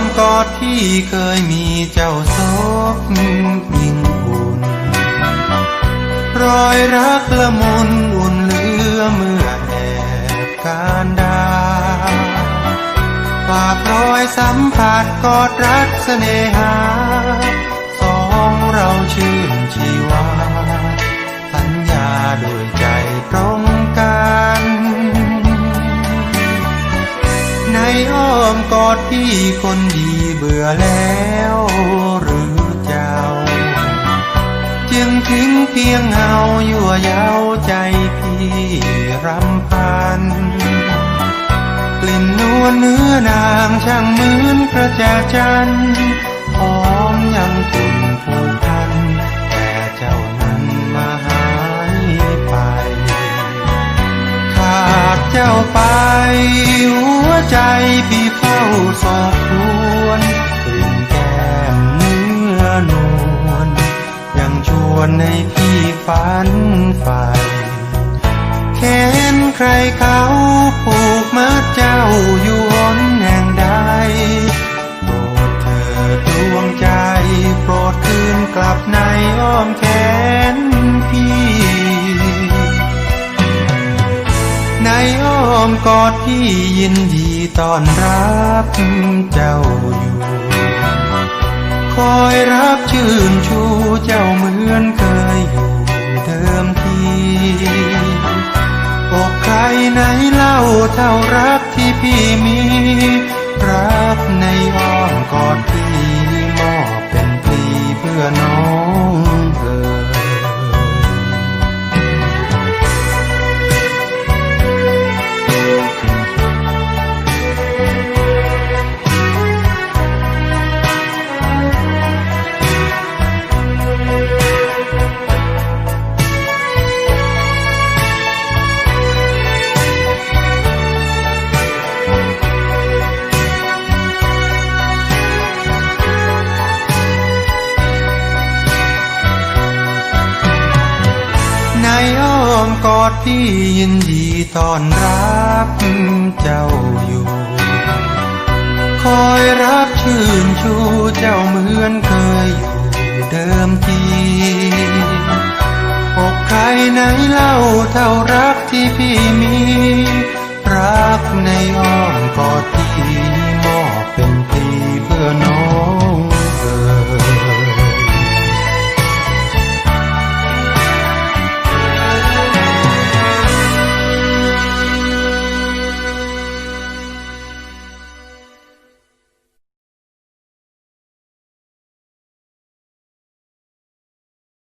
อ้อมกอดที่เคยมีเจ้าซบยิ่งอุ่น รอยรักละมุนอุ่นเหลือเมื่อแอบการดาฝากรอยสัมผัสกอดรักเสน่หา สองเราชื่นชี อ้อมกอดพี่คนดีเบื่อแล้วหรือเจ้า จึงทิ้งเพียงเงายั่วเย้าใจพี่รำพัน กลิ่นนวลเนื้อนางช่างเหมือนกระจาจันหอมยังตุ่นผูกพัน แต่เจ้านั้นมาหายไป ขาดเจ้าไปหัว ใจพี่เฝ้าสอบทวนกลิ่นแก้มเนื้อนวลยังชวนให้พี่ฝันใฝ่แค้นใครเขาผูกมัดเจ้าอยู่หนแห่งใดโปรดเถิดดวงใจ โปรดคืนกลับในอ้อมแขน อ้อมกอดที่ยินดีต้อนรับเจ้าอยู่ คอยรับชื่นชูเจ้าเหมือนเคยอยู่เดิมทีอกใครไหนเล่าเท่ารักที่พี่มี อ้อมกอดพี่ยินดีต้อนรับเจ้าอยู่ คอยรับชื่นชูเจ้าเหมือนเคยอยู่เดิมทีอกใครไหนเล่าเท่ารักที่พี่มี